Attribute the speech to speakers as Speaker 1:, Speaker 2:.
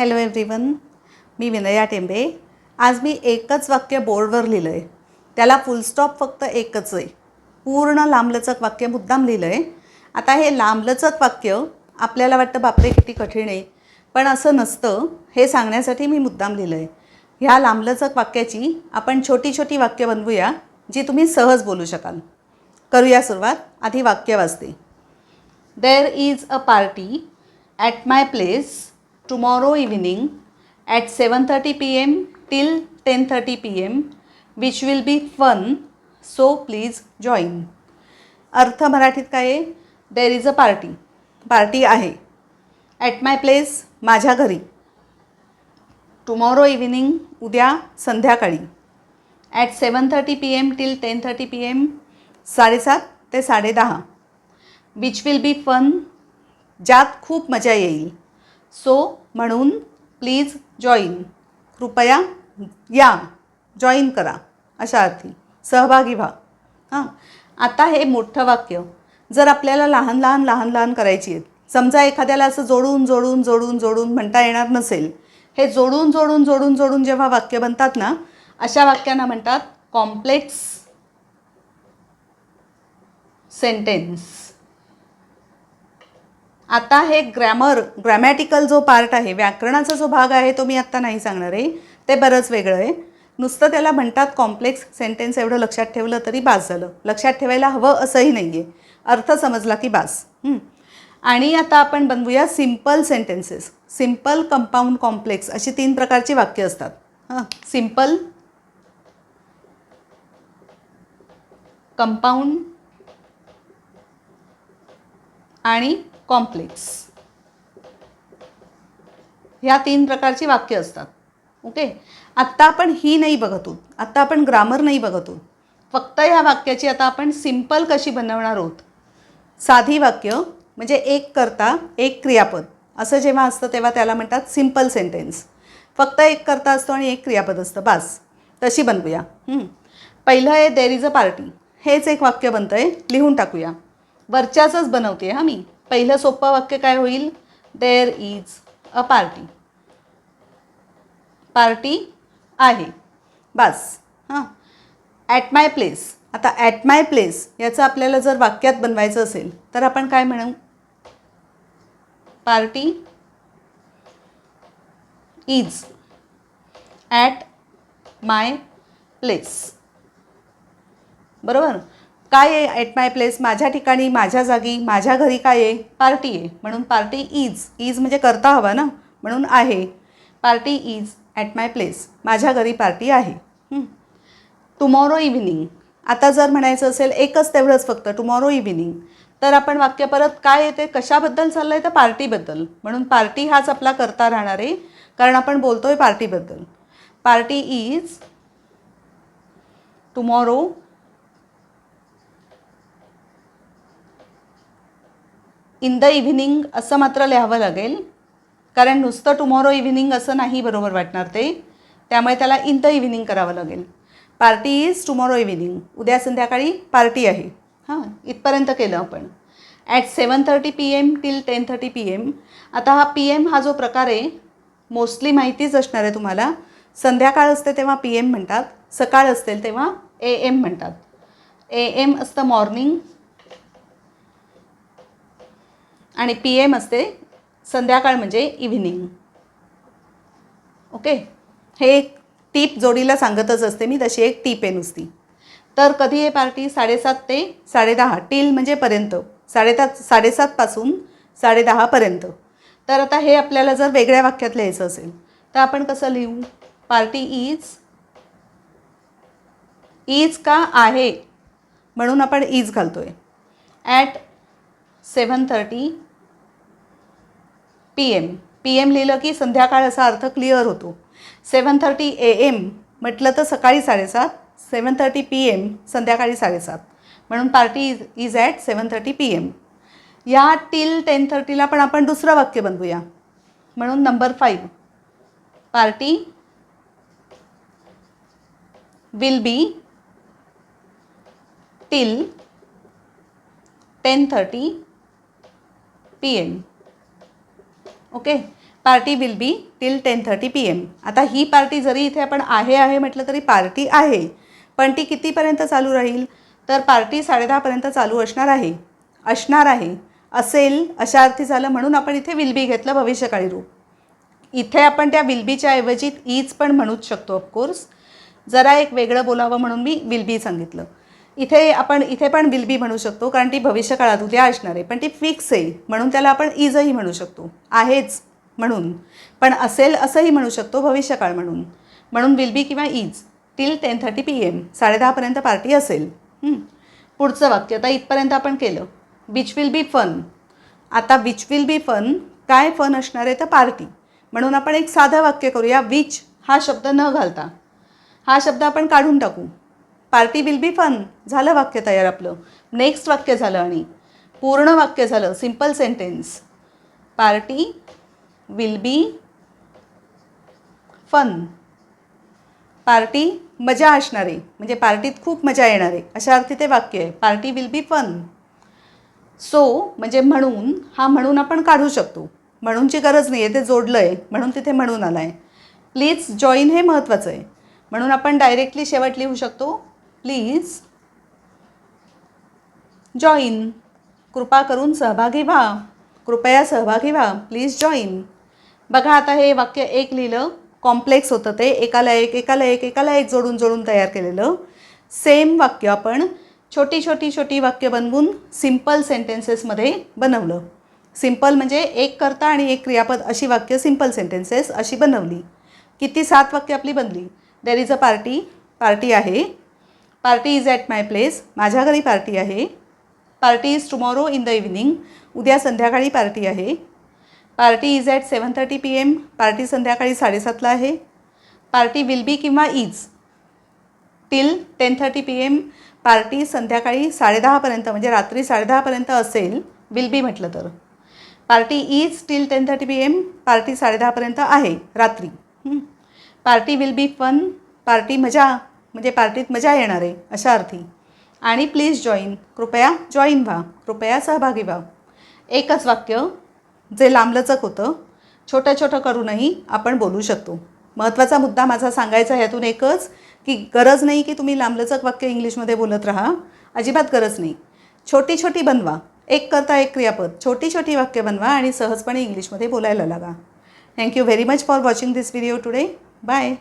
Speaker 1: Hello everyone मी विनया टेंबे. आज मी एकच वाक्य बोर्डवर लिहिलं आहे त्याला फुलस्टॉप फक्त एकच आहे पूर्ण लांबलचक वाक्य मुद्दाम लिहिलं आहे आता हे लांबलचक वाक्य आपल्याला वाटतं बापरे किती कठीण आहे. पण असं नसतं. हे सांगण्यासाठी मी मुद्दाम लिहिलं आहे ह्या लांबलचक वाक्याची आपण छोटी छोटी वाक्य बनवूया जी तुम्ही सहज बोलू शकाल. करूया सुरुवात. आधी वाक्य वाचते. There is a party at my place tomorrow evening at seven thirty P M till ten thirty P M which will be fun so please join अर्थ मराठीत काय आहे? There is a party party आहे. At my place माझ्या घरी. Tomorrow evening उद्या संध्याकाळी. At seven thirty P M till ten thirty P M साडेसात ते साडेदहा. विच विल बी फन ज्यात खूप मजा येईल. सो म्हणून प्लीज जॉईन. कृपया या. जॉईन करा. अशा अर्थी. सहभागी व्हा. हां. आता हे मोठं वाक्य. जर आपल्याला लहान लहान लहान लहान करायची आहेत. समजा एखाद्याला असं जोडून जोडून जोडून जोडून म्हणता येणार नसेल. हे जोडून जोडून जोडून जोडून जेव्हा वाक्य बनतात ना अशा वाक्यांना म्हणतात कॉम्प्लेक्स सेंटेन्स आता हे ग्रॅमर ग्रॅमॅटिकल जो पार्ट आहे व्याकरणाचा जो भाग आहे तो मी आत्ता नाही सांगणार आहे. ते बरंच वेगळं आहे. नुसतं त्याला म्हणतात कॉम्प्लेक्स सेंटेन्स एवढं लक्षात ठेवलं तरी बास झालं. लक्षात ठेवायला हवं असंही नाही आहे अर्थ समजला की बास. आणि आता आपण बनवूया simple sentences simple compound complex अशी तीन प्रकारची वाक्य असतात. हां. सिंपल कंपाऊंड आणि कॉम्प्लेक्स ह्या तीन प्रकारची वाक्य असतात. ओके आत्ता आपण ही नाही बघत आहोत. आत्ता आपण ग्रामर नाही बघत आहोत. फक्त ह्या वाक्याची आता आपण सिंपल कशी बनवणार आहोत? साधी वाक्य म्हणजे एक करता एक क्रियापद. असं जेव्हा असतं तेव्हा त्याला म्हणतात सिंपल सेंटेन्स फक्त एक करता असतो आणि एक क्रियापद असतं. बास. तशी बनवूया. पहिलं आहे देर इज अ पार्टी हेच एक वाक्य बनतं आहे लिहून टाकूया. वरच्याचंच बनवते हां मी. पहिलं सोपं वाक्य काय होईल? There is a party party आहे. बस. हां. ॲट माय प्लेस आता ॲट माय प्लेस याचं आपल्याला जर वाक्यात बनवायचं असेल तर आपण काय म्हणू? Party is at my place बरोबर? काय आहे ॲट माय प्लेस माझ्या ठिकाणी माझ्या जागी माझ्या घरी काय आहे? पार्टी आहे. म्हणून पार्टी इज इज म्हणजे करता हवा ना? म्हणून आहे. Party is at my place माझ्या घरी पार्टी आहे. टुमॉरो इव्हिनिंग आता जर म्हणायचं असेल एकच तेवढंच फक्त टुमॉरो इव्हिनिंग तर आपण वाक्य परत काय येते? कशाबद्दल चाललं आहे तर पार्टीबद्दल म्हणून पार्टी हाच आपला करता राहणार आहे. कारण आपण बोलतो आहे पार्टीबद्दल party is tomorrow in the evening असं मात्र लिहावं लागेल. कारण नुसतं टुमॉरो इव्हिनिंग असं नाही बरोबर वाटणार ते. त्यामुळे त्याला इन द इव्हिनिंग करावं लागेल. पार्टी इज टुमॉरो इव्हिनिंग उद्या संध्याकाळी पार्टी आहे. हां इथपर्यंत केलं आपण. At seven thirty P M till ten thirty P M आता हा पी एम हा जो प्रकार आहे मोस्टली माहितीच असणार आहे तुम्हाला. संध्याकाळ असते तेव्हा पी एम म्हणतात. सकाळ असते तेव्हा ए एम म्हणतात. ए एम असतं मॉर्निंग आणि पी एम असते संध्याकाळ म्हणजे इव्हिनिंग ओके हे एक टीप जोडीला सांगतच असते मी तशी एक टीप आहे नुसती. तर कधी आहे पार्टी साडेसात ते साडेदहा. टील म्हणजे पर्यंत. साडेसात साडेसातपासून साडेदहापर्यंत तर आता हे आपल्याला जर वेगळ्या वाक्यात लिहायचं असेल तर आपण कसं लिहू? पार्टी इज इज का आहे? म्हणून आपण इज घालतो आहे at seven thirty P M P M लिहिलं की संध्याकाळ असा अर्थ क्लिअर होतो. सेवन थर्टी ए एम म्हटलं तर सकाळी साडेसात सेवन थर्टी पी एम संध्याकाळी साडेसात. म्हणून party is is at seven thirty P M या टिल टेन थर्टीला पण आपण दुसरं वाक्य बनवूया. म्हणून number five party will be till ten thirty P M okay? Party will be till ten thirty P M. आता ही पार्टी जरी इथे आपण आहे आहे म्हटलं तरी पार्टी आहे. पण ती कितीपर्यंत चालू राहील? तर पार्टी साडेदहापर्यंत चालू असणार आहे. असणार आहे. असेल अशा अर्थी झालं म्हणून आपण इथे विल बी घेतलं भविष्यकाळी रूप. इथे आपण त्या विलबीच्या ऐवजी ईज पण म्हणूच शकतो ऑफकोर्स जरा एक वेगळं बोलावं म्हणून मी विल बी सांगितलं. इथे आपण इथे पण विल बी म्हणू शकतो कारण ती भविष्यकाळात उद्या असणार आहे. पण ती फिक्स आहे. म्हणून त्याला आपण इजही म्हणू शकतो. आहेच म्हणून. पण असेल असंही म्हणू शकतो भविष्यकाळ म्हणून. म्हणून विल बी किंवा is till ten thirty P M साडेदहापर्यंत पार्टी असेल. पुढचं वाक्य आता इथपर्यंत आपण केलं. विच विल बी फन आता विच विल बी फन काय फन असणार आहे तर पार्टी म्हणून आपण एक साधं वाक्य करूया विच हा शब्द न घालता. हा शब्द आपण काढून टाकू. Party will be fun. झालं वाक्य तयार आपलं. नेक्स्ट वाक्य झालं आणि पूर्ण वाक्य झालं. Simple sentence. Party will be fun. Party मजा असणार. आहे म्हणजे पार्टीत खूप मजा येणार. आहे अशा अर्थी ते वाक्य आहे. Party will be fun. So म्हणजे म्हणून हा म्हणून आपण काढू शकतो. म्हणूनची गरज नाही आहे ते जोडलं आहे म्हणून तिथे म्हणून आला आहे प्लीज जॉईन हे महत्त्वाचं आहे. म्हणून आपण डायरेक्टली शेवट लिहू शकतो. Please join. कृपा करून सहभागी व्हा. कृपया सहभागी व्हा. Please join. बघा आता हे वाक्य एक लिहिलं. कॉम्प्लेक्स होतं ते. एकाला एक एकाला एक एकाला एक जोडून जोडून तयार केलेलं. सेम वाक्य आपण छोटी छोटी छोटी वाक्य बनवून सिंपल सेंटेन्सेसमध्ये बनवलं. सिंपल म्हणजे एक करता आणि एक क्रियापद अशी वाक्य सिंपल सेंटेन्सेस अशी बनवली. किती सात वाक्य आपली बनली? There is a party party आहे. Party is at my place माझ्या घरी पार्टी आहे. Party is tomorrow in the evening उद्या संध्याकाळी पार्टी आहे. Party is at seven thirty P M party संध्याकाळी साडेसातला आहे. पार्टी विल बी किंवा is till ten thirty P M party संध्याकाळी साडेदहापर्यंत म्हणजे रात्री साडेदहापर्यंत असेल विल बी म्हटलं तर. Party is till ten thirty P M party साडेदहापर्यंत आहे रात्री. Party will be fun party मजा. म्हणजे पार्टीत मजा येणार आहे अशा अर्थी. आणि प्लीज जॉईन कृपया जॉईन व्हा. कृपया सहभागी व्हा. एकच वाक्य जे लांबलचक होतं छोटं छोटं करूनही आपण बोलू शकतो. महत्त्वाचा मुद्दा माझा सांगायचा ह्यातून एकच की गरज नाही की तुम्ही लांबलचक वाक्य इंग्लिशमध्ये बोलत राहा. अजिबात गरज नाही. छोटी छोटी बनवा. एक करता एक क्रियापद. छोटी छोटी वाक्य बनवा आणि सहजपणे इंग्लिशमध्ये बोलायला लागा. Thank you very much for watching this video today bye